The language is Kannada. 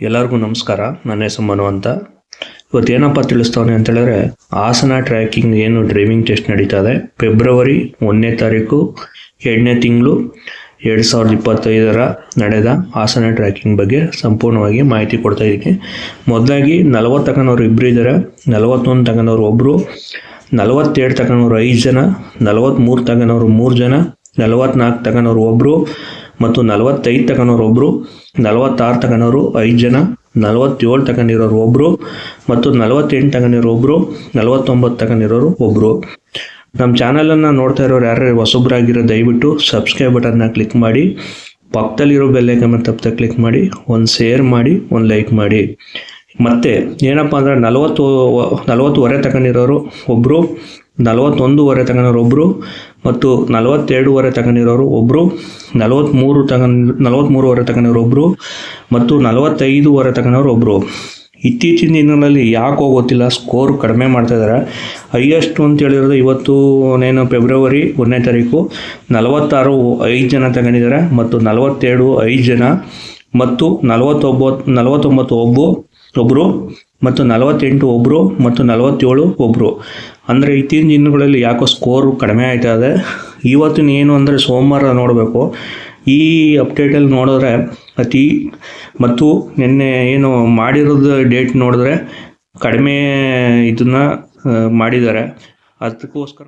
ಎಲ್ಲರಿಗೂ ನಮಸ್ಕಾರ. ನನ್ನ ಹೆಸರು ಮನು ಅಂತ. ಇವತ್ತು ಏನಪ್ಪ ತಿಳಿಸ್ತವನೆ ಅಂತ ಹೇಳಿದ್ರೆ, ಹಾಸನ ಟ್ರ್ಯಾಕಿಂಗ್ ಏನು ಡ್ರೈವಿಂಗ್ ಟೆಸ್ಟ್ ನಡೀತಾ ಇದೆ. ಫೆಬ್ರವರಿ ಒಂದನೇ ತಾರೀಕು, ಎರಡನೇ ತಿಂಗಳು, ಎರಡು ಸಾವಿರದ ಇಪ್ಪತ್ತೈದರ ನಡೆದ ಹಾಸನ ಟ್ರ್ಯಾಕಿಂಗ್ ಬಗ್ಗೆ ಸಂಪೂರ್ಣವಾಗಿ ಮಾಹಿತಿ ಕೊಡ್ತಾ ಇದ್ದೀನಿ ಮೊದಲಾಗಿ ನಲವತ್ತು ತಗೊಂಡವ್ರು ಇಬ್ಬರು ಇದ್ದಾರೆ ನಲವತ್ತೊಂದು ತಗೊಂಡವ್ರು ಒಬ್ಬರು ನಲವತ್ತೆರಡು ತಗೊಂಡವ್ರು ಐದು ಜನ ನಲವತ್ತ್ಮೂರು ತಗೊಂಡವ್ರು ಮೂರು ಜನ, ನಲವತ್ನಾಲ್ಕು ತಗೊಂಡವ್ರು ಒಬ್ಬರು ಮತ್ತು ನಲವತ್ತೈದು ತಗೊಂಡವ್ರು ಒಬ್ಬರು ನಲವತ್ತಾರು ತಗೊಂಡವರು ಐದು ಜನ, ನಲವತ್ತೇಳು ತಗೊಂಡಿರೋರು ಒಬ್ಬರು ಮತ್ತು ನಲವತ್ತೆಂಟು ತಗೊಂಡಿರೋ ಒಬ್ಬರು ನಲವತ್ತೊಂಬತ್ತು ತಗೊಂಡಿರೋರು ಒಬ್ಬರು ನಮ್ಮ ಚಾನಲನ್ನು ನೋಡ್ತಾ ಇರೋರು ಯಾರು ಹೊಸಬ್ರಾಗಿರೋ ದಯವಿಟ್ಟು ಸಬ್ಸ್ಕ್ರೈಬ್ ಬಟನ್ನ ಕ್ಲಿಕ್ ಮಾಡಿ, ಪಕ್ಕದಲ್ಲಿರೋ ಬೆಲ್ಲೈಕನ್ ತಪ್ಪದೆ ಕ್ಲಿಕ್ ಮಾಡಿ, ಒಂದು ಶೇರ್ ಮಾಡಿ, ಒಂದು ಲೈಕ್ ಮಾಡಿ. ಮತ್ತೆ ಏನಪ್ಪ ಅಂದರೆ ನಲವತ್ತು, ನಲವತ್ತುವರೆ ತಗೊಂಡಿರೋರು ಒಬ್ಬರು ನಲವತ್ತೊಂದುವರೆ ತಗೊಂಡಿರೋ ಒಬ್ಬರು ಮತ್ತು ನಲವತ್ತೆರಡುವರೆ ತಗೊಂಡಿರೋರು ಒಬ್ಬರು ನಲವತ್ತ್ಮೂರು ತಗೊಂಡ್ ನಲವತ್ತ್ಮೂರುವರೆ ತಗೊಂಡಿರೋ ಒಬ್ಬರು ಮತ್ತು ನಲವತ್ತೈದುವರೆ ತಗೊಂಡವ್ರು ಒಬ್ಬರು ಇತ್ತೀಚಿನ ದಿನಗಳಲ್ಲಿ ಯಾಕೋ ಗೊತ್ತಿಲ್ಲ, ಸ್ಕೋರ್ ಕಡಿಮೆ ಮಾಡ್ತಾ ಇದ್ದಾರೆ ಹೈಯೆಸ್ಟ್ ಅಂತ ಹೇಳಿರೋದು ಇವತ್ತು ನೇನು ಫೆಬ್ರವರಿ ಒಂದನೇ ತಾರೀಕು. ನಲವತ್ತಾರು ಐದು ಜನ ತಗೊಂಡಿದ್ದಾರೆ ಮತ್ತು ನಲವತ್ತೆರಡು ಐದು ಜನ ಮತ್ತು ನಲವತ್ತೊಂಬತ್ತು ನಲವತ್ತೊಂಬತ್ತು ಒಬ್ಬ ಒಬ್ಬರು ಮತ್ತು ನಲವತ್ತೆಂಟು ಒಬ್ಬರು ಮತ್ತು ನಲವತ್ತೇಳು ಒಬ್ಬರು ಅಂದರೆ ಇತ್ತೀಚಿನ ದಿನಗಳಲ್ಲಿ ಯಾಕೋ ಸ್ಕೋರು ಕಡಿಮೆ ಆಯ್ತಾ ಇದೆ. ಇವತ್ತಿನ ಏನು ಅಂದರೆ ಸೋಮವಾರ ನೋಡಬೇಕು. ಈ ಅಪ್ಡೇಟಲ್ಲಿ ನೋಡಿದ್ರೆ ಅತಿ ಮತ್ತು ನಿನ್ನೆ ಏನು ಮಾಡಿರೋದು ಡೇಟ್ ನೋಡಿದ್ರೆ ಕಡಿಮೆ ಇದನ್ನು ಮಾಡಿದ್ದಾರೆ. ಅದಕ್ಕೋಸ್ಕರ